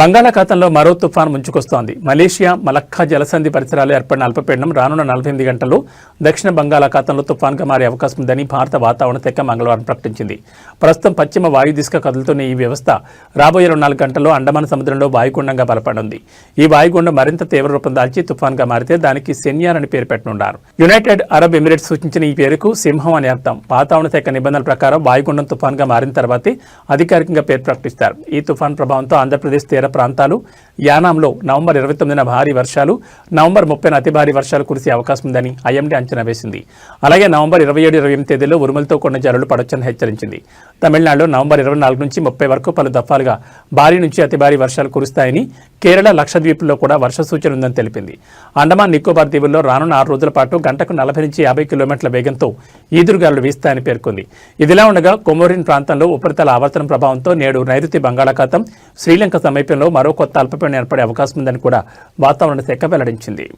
బంగాళాఖాతంలో మరో తుఫాన్ ముంచుకొస్తోంది. మలేషియా మలక్కా జలసంధి పరిసరాలు ఏర్పడిన అల్పపీడనం రానున్న నలభై ఎనిమిది గంటల్లో దక్షిణ బంగాళాఖాతంలో తుఫాన్గా మారే అవకాశం ఉందని భారత వాతావరణ శాఖ మంగళవారం ప్రకటించింది. ప్రస్తుతం పశ్చిమ వాయు దిశగా కదులుతున్న ఈ వ్యవస్థ రాబోయే రెండు నాలుగు గంటల్లో అండమాన్ సముద్రంలో వాయుగుండంగా బలపడనుంది. ఈ వాయుగుండం మరింత తీవ్ర రూపం దాల్చి తుఫాన్గా మారితే దానికి సెన్యార్ అని పేరు పెట్టనున్నారు. యునైటెడ్ అరబ్ ఎమిరేట్స్ సూచించిన ఈ పేరుకు సింహం అని అర్థం. వాతావరణ శాఖ నిబంధనల ప్రకారం వాయుగుండం తుఫాన్గా మారిన తర్వాతే అధికారికంగా పేరు ప్రకటిస్తారు. ఈ తుఫాన్ ప్రభావంతో ఆంధ్రప్రదేశ్ తీర ప్రాంతాలు. యానాంలో నవంబర్ ఇరవై తొమ్మిదిన భారీ వర్షాలు నవంబర్ ముప్పైన అతి భారీ వర్షాలు కురిసే అవకాశం ఉందని ఐఎండీ అంచనా వేసింది. అలాగే నవంబర్ ఇరవై ఏడు ఇరవై ఎనిమిది తేదీలో ఉరుములతో కొన్ని జల్లులు పడొచ్చని హెచ్చరించింది. తమిళనాడులో నవంబర్ ఇరవై నాలుగు నుంచి ముప్పై వరకు పలు దఫాలుగా భారీ నుంచి అతి భారీ వర్షాలు కురుస్తాయని కేరళ లక్షద్వీప్లో కూడా వర్ష సూచన ఉందని తెలిపింది. అండమాన్ నికోబార్ దీవుల్లో రానున్న ఆరు రోజుల పాటు గంటకు నలభై నుంచి యాభై కిలోమీటర్ల వేగంతో ఈదురుగాలు వీస్తాయని పేర్కొంది. ఇదిలా ఉండగా కొమోరిన్ ప్రాంతంలో ఉపరితల ఆవర్తనం ప్రభావంతో నేడు నైరుతి బంగాళాఖాతం శ్రీలంక సమీపంలో మరో కొత్త అల్పపీడనం ఏర్పడే అవకాశం ఉందని కూడా వాతావరణ శాఖ వెల్లడించింది.